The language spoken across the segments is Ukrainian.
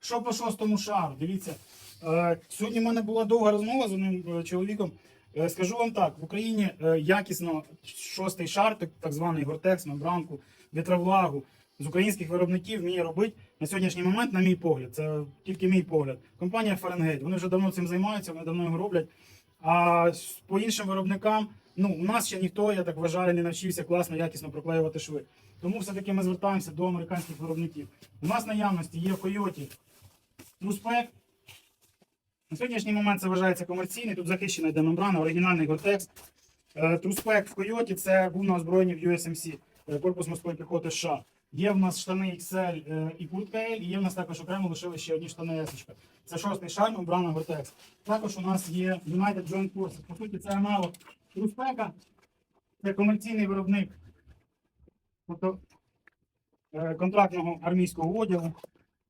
Що по шостому шару? Дивіться, е, сьогодні в мене була довга розмова з одним е, чоловіком. Е, скажу вам так: в Україні якісно шостий шар, так званий гортекс, мембранку, вітровлагу з українських виробників вміє робити на сьогоднішній момент, на мій погляд. Це тільки мій погляд. Компанія Фаренгейт. Вони вже давно цим займаються, вони давно його роблять. А по іншим виробникам, ну у нас ще ніхто, я так вважаю, не навчився класно, якісно проклеювати шви. Тому все-таки ми звертаємося до американських виробників. У нас наявності є в Койоті Труспек. На сьогоднішній момент це вважається комерційний. Тут захищена йде мембрана, оригінальний гортекс. Е, Труспек в Койоті це був на озброєнні в USMC, е, корпус морської піхоти США. Є в нас штани XL е, і куртка L, і є в нас також окремо лишили ще одні штани S. Це шостий шар, мембрана гортекс. Також у нас є United Joint Forces. По суті, це аналог Труспека. Це комерційний виробник тобто, е, контрактного армійського одягу,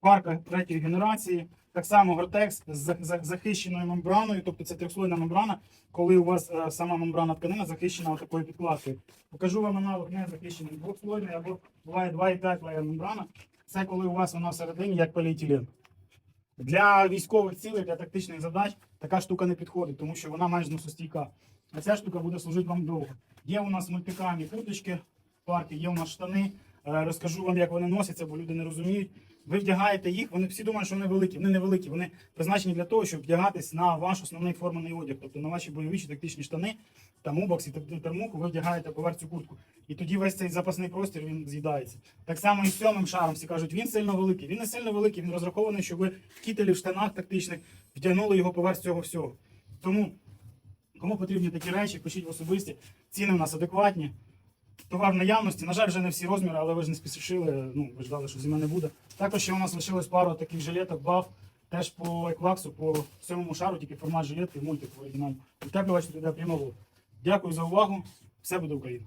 парка третьої генерації. Так само Гортекс з за- за- захищеною мембраною, тобто це трьохслойна мембрана, коли у вас е, сама мембрана тканина захищена такою підкладкою. Покажу вам аналог не захищений двохслойний або буває 2,5 леєр мембрана. Це коли у вас вона всередині як поліетилен. Для військових цілей, для тактичних задач така штука не підходить, тому що вона майже зносостійка. А ця штука буде служити вам довго. Є у нас мультикамі курточки, парки, є у нас штани. Е, Розкажу вам, як вони носяться, бо люди не розуміють. Ви вдягаєте їх, вони всі думають, що вони великі. Вони не вони призначені для того, щоб вдягатись на ваш основний форманий одяг, тобто на ваші бойові чи тактичні штани, там убокс і термуху, ви вдягаєте поверх цю куртку. І тоді весь цей запасний простір він з'їдається. Так само і з сьомим шаром всі кажуть, він сильно великий. Він не сильно великий, він розрахований, щоб ви в кітелі, в штанах тактичних вдягнули його поверх цього всього. Тому Кому потрібні такі речі, пишіть в особисті. Ціни у нас адекватні. Товар наявності. На жаль, вже не всі розміри, але ви ж не спішили. Ну, ви ждали, що зима не буде. Також ще у нас лишилось пару таких жилеток, баф, теж по еклаксу, по сьомому шару, тільки формат жилетки, мультик в оригіналі. Утеплювач туди прямого. Дякую за увагу. Все буде Україна.